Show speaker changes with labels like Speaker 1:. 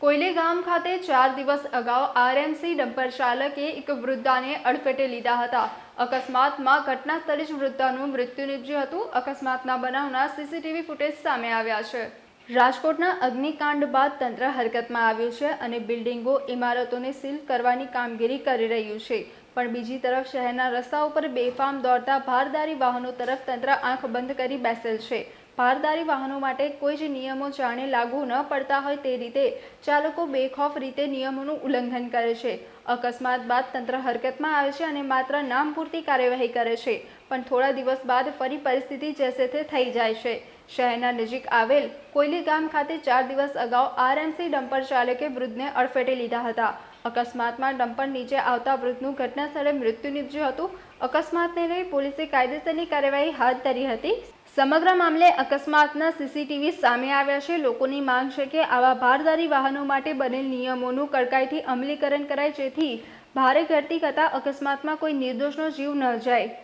Speaker 1: કોયલી ગામ ખાતે ચાર દિવસ અગાઉ આરએમસી ડમ્પર ચાલકે એક વૃદ્ધાને અડફેટે લીધા હતા. અકસ્માતમાં ઘટના સ્થળે જ વૃદ્ધાનું મૃત્યુ નીપજ્યું હતું. અકસ્માતના બનાવના સીસીટીવી ફૂટેજ સામે આવ્યા છે. રાજકોટના અગ્નિકાંડ બાદ તંત્ર હરકતમાં આવ્યું છે અને બિલ્ડિંગો, ઇમારતોને સીલ કરવાની કામગીરી કરી રહ્યું છે. પણ બીજી તરફ શહેરના રસ્તા ઉપર બેફામ દોડતા ભારદારી વાહનો તરફ તંત્ર આંખ બંધ કરી બેસેલ છે. ભારદારી વાહનો માટે કોઈ જ નિયમો જાણે લાગુ ન પડતા હોય તે રીતે ચાલકો બેખોફ રીતે નિયમોનું ઉલ્લંઘન કરે છે. અકસ્માત બાદ તંત્ર હરકતમાં આવે છે અને માત્ર નામ પૂરતી કાર્યવાહી કરે છે, પણ થોડા દિવસ બાદ ફરી પરિસ્થિતિ જેસે તે થઈ જાય છે. શહેરના નજીક આવેલ કોયલી ગામ ખાતે ચાર દિવસ અગાઉ આરએમસી ડમ્પર ચાલકે વૃદ્ધને અડફેટે લીધા હતા. અકસ્માતમાં ડમ્પર નીચે આવતા વૃદ્ધનું ઘટના સ્થળે મૃત્યુ નીપજ્યું હતું. અકસ્માતને લઈ પોલીસે કાયદેસરની કાર્યવાહી હાથ ધરી હતી. સમગ્ર મામલે અકસ્માતના સીસીટીવી સામે આવ્યા છે. લોકોની માંગ છે કે આવા ભારદારી વાહનો માટે બનેલ નિયમોનું કડકાઈથી અમલીકરણ કરાય, જેથી ભારે ઘટતી કરતાં અકસ્માતમાં કોઈ નિર્દોષનો જીવ ન જાય.